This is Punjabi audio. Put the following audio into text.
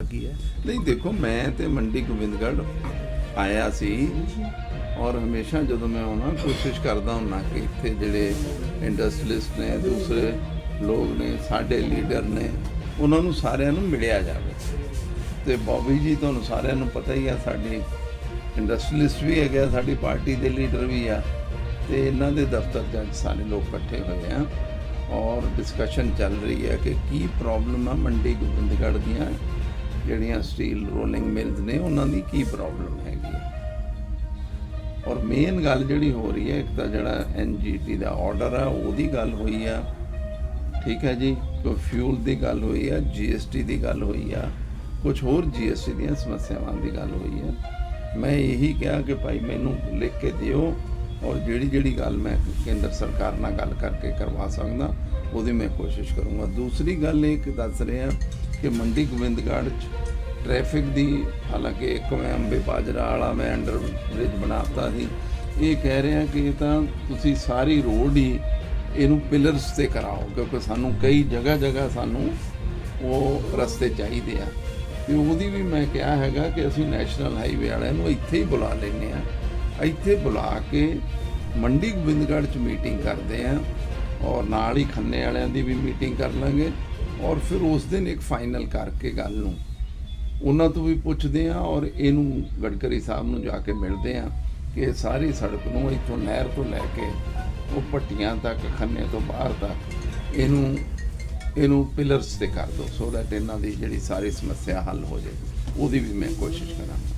ਕੀ ਹੈ। ਨਹੀਂ ਦੇਖੋ ਮੈਂ ਤੇ ਮੰਡੀ ਗੋਬਿੰਦਗੜ੍ਹ ਆਇਆ ਸੀ ਔਰ ਹਮੇਸ਼ਾ ਜਦੋਂ ਮੈਂ ਆਉਣਾ ਕੋਸ਼ਿਸ਼ ਕਰਦਾ ਹੁੰਨਾ ਕਿ ਇੱਥੇ ਜਿਹੜੇ ਇੰਡਸਟਰੀਲਿਸਟ ਨੇ ਦੂਸਰੇ ਲੋਕ ਨੇ ਸਾਡੇ ਲੀਡਰ ਨੇ ਉਹਨਾਂ ਨੂੰ ਸਾਰਿਆਂ ਨੂੰ ਮਿਲਿਆ ਜਾਵੇ। ਤੇ ਬੋਬੀ ਜੀ ਤੁਹਾਨੂੰ ਸਾਰਿਆਂ ਨੂੰ ਪਤਾ ਹੀ ਆ ਸਾਡੀ ਇੰਡਸਟਰੀਲਿਸਟ ਵੀ ਹੈਗੇ ਆ, ਸਾਡੀ ਪਾਰਟੀ ਦੇ ਲੀਡਰ ਵੀ ਆ। ਤੇ ਇਹਨਾਂ ਦੇ ਦਫ਼ਤਰ 'ਚ ਅੱਜ ਸਾਰੇ ਲੋਕ ਇਕੱਠੇ ਹੋਏ ਆ ਔਰ ਡਿਸਕਸ਼ਨ ਚੱਲ ਰਹੀ ਹੈ ਕਿ ਕੀ ਪ੍ਰੋਬਲਮ ਆ ਮੰਡੀ ਗੋਬਿੰਦਗੜ੍ਹ ਦੀਆਂ ਜਿਹੜੀਆਂ ਸਟੀਲ ਰੋਲਿੰਗ ਮਿਲਸ ਨੇ, ਉਹਨਾਂ ਦੀ ਕੀ ਪ੍ਰੋਬਲਮ ਹੈਗੀ ਹੈ? ਔਰ ਮੇਨ ਗੱਲ ਜਿਹੜੀ ਹੋ ਰਹੀ ਹੈ, ਇੱਕ ਤਾਂ ਜਿਹੜਾ ਐਨਜੀਟੀ ਦਾ ਆਰਡਰ ਆ, ਉਹਦੀ ਗੱਲ ਹੋਈ ਆ। ਠੀਕ ਹੈ ਜੀ? ਕੋ ਫਿਊਲ ਦੀ ਗੱਲ ਹੋਈ ਆ ਜੀਐਸਟੀ ਦੀ ਗੱਲ ਹੋਈ ਆ ਕੁਝ ਹੋਰ ਜੀਐਸਟੀ ਦੀਆਂ ਸਮੱਸਿਆਵਾਂ ਦੀ ਗੱਲ ਹੋਈ ਆ। ਮੈਂ ਇਹੀ ਕਿਹਾ ਕਿ ਭਾਈ ਮੈਨੂੰ ਲਿਖ ਕੇ ਦਿਓ ਔਰ ਜਿਹੜੀ ਜਿਹੜੀ ਗੱਲ ਮੈਂ ਕੇਂਦਰ ਸਰਕਾਰ ਨਾਲ ਗੱਲ ਕਰਕੇ ਕਰਵਾ ਸਕਦਾ, ਉਹਦੀ ਮੈਂ ਕੋਸ਼ਿਸ਼ ਕਰੂੰਗਾ। ਦੂਸਰੀ ਗੱਲ ਇਹ ਕਿ ਦੱਸ ਰਿਹਾ ਕਿ ਮੰਡੀ ਗੋਬਿੰਦਗੜ੍ਹ ਚ ਟ੍ਰੈਫਿਕ ਦੀ, ਹਾਲਾਂਕਿ ਇੱਕ ਮੈਂ ਅੰਬੇ ਬਾਜਰਾ ਵਾਲਾ ਮੈਂ ਅੰਡਰ ਬ੍ਰਿਜ ਬਣਾਤਾ ਸੀ, ਇਹ ਕਹਿ ਰਿਹਾ ਕਿ ਇਹ ਤਾਂ ਤੁਸੀਂ ਸਾਰੀ ਰੋਡ ਹੀ ਇਹਨੂੰ ਪਿਲਰਸ ਤੇ ਕਰਾਓ, ਕਿਉਂਕਿ ਸਾਨੂੰ ਕਈ ਜਗ੍ਹਾ ਜਗ੍ਹਾ ਸਾਨੂੰ ਉਹ ਰਸਤੇ ਚਾਹੀਦੇ ਆ। ਤੇ ਉਹਦੀ ਵੀ ਮੈਂ ਕਿਹਾ ਹੈਗਾ ਕਿ ਅਸੀਂ ਨੈਸ਼ਨਲ ਹਾਈਵੇ ਵਾਲਿਆਂ ਨੂੰ ਇੱਥੇ ਹੀ ਬੁਲਾ ਲੈਂਦੇ ਆ ਇੱਥੇ ਬੁਲਾ ਕੇ ਮੰਡੀ ਗੋਬਿੰਦਗੜ੍ਹ ਚ ਮੀਟਿੰਗ ਕਰਦੇ ਆ ਔਰ ਨਾਲ ਹੀ ਖੰਨੇ ਵਾਲਿਆਂ ਦੀ ਵੀ ਮੀਟਿੰਗ ਕਰ ਲਾਂਗੇ। ਔਰ ਫਿਰ ਉਸ ਦਿਨ ਇੱਕ ਫਾਈਨਲ ਕਰਕੇ ਗੱਲ ਨੂੰ ਉਹਨਾਂ ਤੋਂ ਵੀ ਪੁੱਛਦੇ ਆ ਔਰ ਇਹਨੂੰ ਗਡਕਰੀ ਸਾਹਿਬ ਨੂੰ ਜਾ ਕੇ ਮਿਲਦੇ ਆ ਕਿ ਇਹ ਸਾਰੀ ਸੜਕ ਨੂੰ ਇੱਥੋਂ ਨਹਿਰ ਤੋਂ ਲੈ ਕੇ ਉਹ ਪੱਟੀਆਂ ਤੱਕ, ਖੰਨੇ ਤੋਂ ਬਾਹਰ ਤੱਕ ਇਹਨੂੰ ਇਹਨੂੰ ਪਿਲਰਸ ਤੇ ਕਰ ਦਿਓ ਸੋ ਦੈਟ ਇਹਨਾਂ ਦੀ ਜਿਹੜੀ ਸਾਰੀ ਸਮੱਸਿਆ ਹੱਲ ਹੋ ਜਾਵੇ ਉਹਦੀ ਵੀ ਮੈਂ ਕੋਸ਼ਿਸ਼ ਕਰਾਂਗਾ।